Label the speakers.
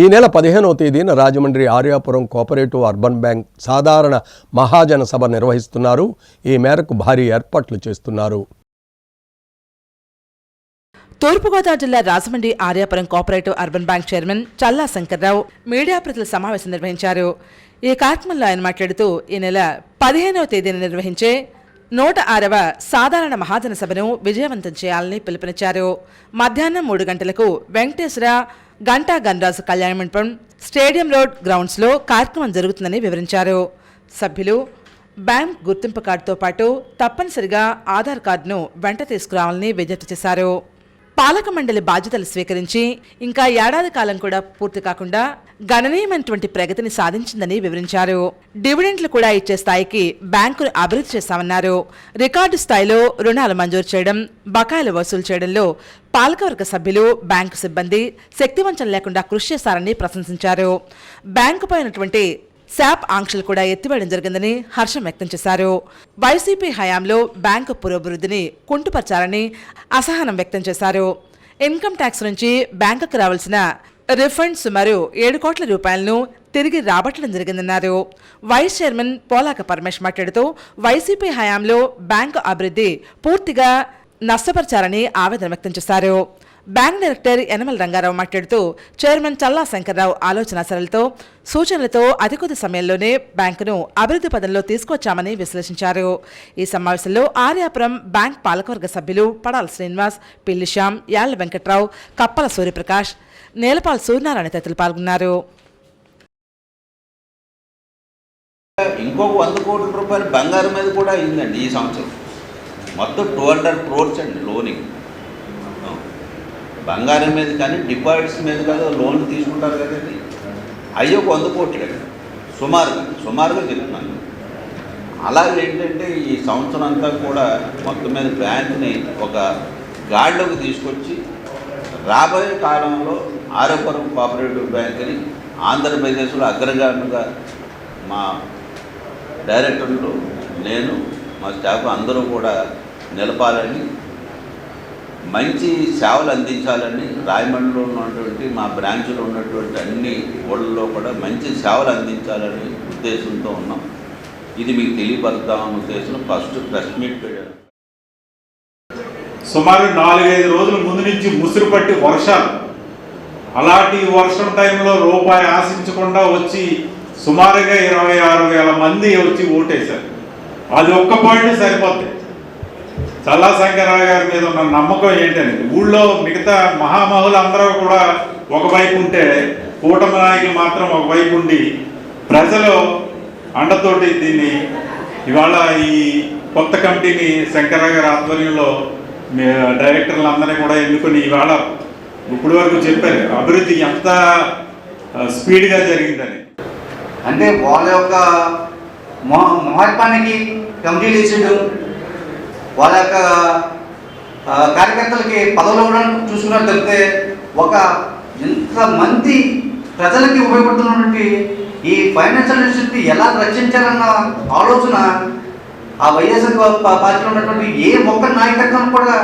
Speaker 1: ఈ నెల పదిహేనవ తేదీన Rajahmundry Aryapuram cooperative urban bank సాధారణ మహాజన సభ నిర్వహిస్తున్నారు. ఈ మేరకు భారీ ఏర్పాట్లు చేస్తున్నారు.
Speaker 2: తూర్పుగోదావరి జిల్లా Rajahmundry Aryapuram cooperative urban bank chairman Challa Shankarrao media ప్రతిల సమావేశం నిర్వహించారు. ఈ కార్యక్రమంలో ఆయన మాట్లాడుతూ ఈ నెల పదిహేనవ తేదీన నిర్వహించే నూట ఆరవ సాధారణ మహాజన సభను విజయవంతం చేయాలని పిలుపునిచ్చారు. మధ్యాహ్నం మూడు గంటలకు వెంకటేశ్వర గంటా గన్రాజు కళ్యాణ మండపం స్టేడియం రోడ్ గ్రౌండ్స్లో కార్యక్రమం జరుగుతుందని వివరించారు. సభ్యులు బ్యాంక్ గుర్తింపు కార్డుతో పాటు తప్పనిసరిగా ఆధార్ కార్డును వెంట తీసుకురావాలని విజ్ఞప్తి చేశారు. పాలక మండలి బాధ్యతలు స్వీకరించి ఇంకా ఏడాది కాలం కూడా పూర్తి కాకుండా గణనీయమైనటువంటి ప్రగతిని సాధించిందని వివరించారు. డివిడెంట్లు కూడా ఇచ్చే స్థాయికి బ్యాంకును అభివృద్ధి చేశామన్నారు రికార్డు స్థాయిలో రుణాలు మంజూరు చేయడం బకాయిలు వసూలు చేయడంలో పాలకవర్గ సభ్యులు బ్యాంకు సిబ్బంది శక్తివంచన లేకుండా కృషి చేశారని ప్రశంసించారు. బ్యాంకుపై ఉన్నటువంటి శాప్ ఆంక్షలు కూడా ఎత్తివేయడం జరిగిందని హర్షం వ్యక్తం చేశారు. వైసీపీ హయాంలో బ్యాంకు పురోభివృద్ధిని కుంటుపరచాలని అసహనం వ్యక్తం చేశారు. ఇన్కమ్ ట్యాక్స్ నుంచి బ్యాంకుకు రావాల్సిన రిఫండ్ సుమారు ఏడు కోట్ల రూపాయలను తిరిగి రాబట్టడం జరిగిందన్నారు. వైస్ చైర్మన్ పోలాక పరమేష్ మాట్లాడుతూ వైసీపీ హయాంలో బ్యాంకు అభివృద్ధి పూర్తిగా నష్టపరిచారని ఆవేదన వ్యక్తం చేశారు. బ్యాంక్ డైరెక్టర్ యనమల రంగారావు మాట్లాడుతూ చైర్మన్ చల్లా శంకర్రావు ఆలోచన సరళతో సూచనలతో అతి కొద్ది సమయంలోనే బ్యాంకును అభివృద్ధి పదంలో తీసుకొచ్చామని విశ్లేషించారు. ఈ సమావేశంలో ఆర్యాపురం బ్యాంక్ పాలకవర్గ సభ్యులు పడాల శ్రీనివాస్ పిల్లిశ్యామ్ యాళ్ళ వెంకట్రావు కప్పల సూర్యప్రకాష్ నేలపాల్ సూర్యనారాయణ తదితరులు పాల్గొన్నారు.
Speaker 3: ఇంకొక వంద కోట్ల రూపాయలు బంగారం మీద కూడా అయిందండి ఈ సంవత్సరం. మొత్తం టూ హండ్రెడ్ క్రోర్స్ అండి లోనింగ్ బంగారం మీద కానీ డిపాజిట్స్ మీద కదా లోన్ తీసుకుంటారు కదండి. అయ్యో ఒక వంద కోట్లు సుమారుగా సుమారుగా చెప్తున్నాను. అలాగే ఏంటంటే ఈ సంవత్సరం అంతా కూడా మొత్తం మీద బ్యాంకుని ఒక గాడిలోకి తీసుకొచ్చి రాబోయే కాలంలో ఆరోపురం కోఆపరేటివ్ బ్యాంకుని ఆంధ్రప్రదేశ్లో అగ్రగామిగా మా డైరెక్టర్లు నేను మా స్టాఫ్ అందరూ కూడా నిలపాలని మంచి సేవలు అందించాలని రాయమండ్రిలో ఉన్నటువంటి మా బ్రాంచ్లో ఉన్నటువంటి అన్ని ఊళ్ళలో కూడా మంచి సేవలు అందించాలని ఉద్దేశంతో ఉన్నాం. ఇది మీకు తెలియపరుద్దామన్న ఉద్దేశం ఫస్ట్ ప్రెస్ మీట్ పెట్టాను
Speaker 4: సుమారు నాలుగైదు రోజుల ముందు నుంచి ముసురు పట్టి వర్షాలు. అలాంటి వర్షం టైంలో రూపాయి ఆశించకుండా వచ్చి సుమారుగా ఇరవై ఆరు వేల మంది వచ్చి ఓటేశారు. అది ఒక్క పాయింట్ సరిపోతుంది చల్లా శంకరరావు గారి మీద ఉన్న నమ్మకం ఏంటని ఊళ్ళో మిగతా మహామహులు అందరూ కూడా ఒకవైపు ఉంటే కూటమి నాయకులు మాత్రం ఒకవైపు ఉండి ప్రజలు అండతోటి దీన్ని ఇవాళ ఈ కొత్త కమిటీని శంకరరావు గారి ఆధ్వర్యంలో డైరెక్టర్లు అందరినీ కూడా ఎన్నుకొని ఇవాళ ఇప్పుడు వరకు చెప్పారు. అభివృద్ధి ఎంత స్పీడ్గా జరిగిందని.
Speaker 5: అంటే వాళ్ళ యొక్క మహాత్మానికి మహత్వానికి కమిటీలు ఇచ్చిండు వాళ్ళ యొక్క కార్యకర్తలకి పదవులు ఇవ్వడానికి చూసుకున్నట్టు తప్పితే ఒక ఇంతమంది ప్రజలకి ఉపయోగపడుతున్నటువంటి ఈ ఫైనాన్షియల్ ఇన్స్టిట్యూట్ని ఎలా రక్షించాలన్న ఆలోచన ఆ వైఎస్ఆర్ పార్టీలో ఉన్నటువంటి ఏ ఒక్క నాయకత్వం కూడా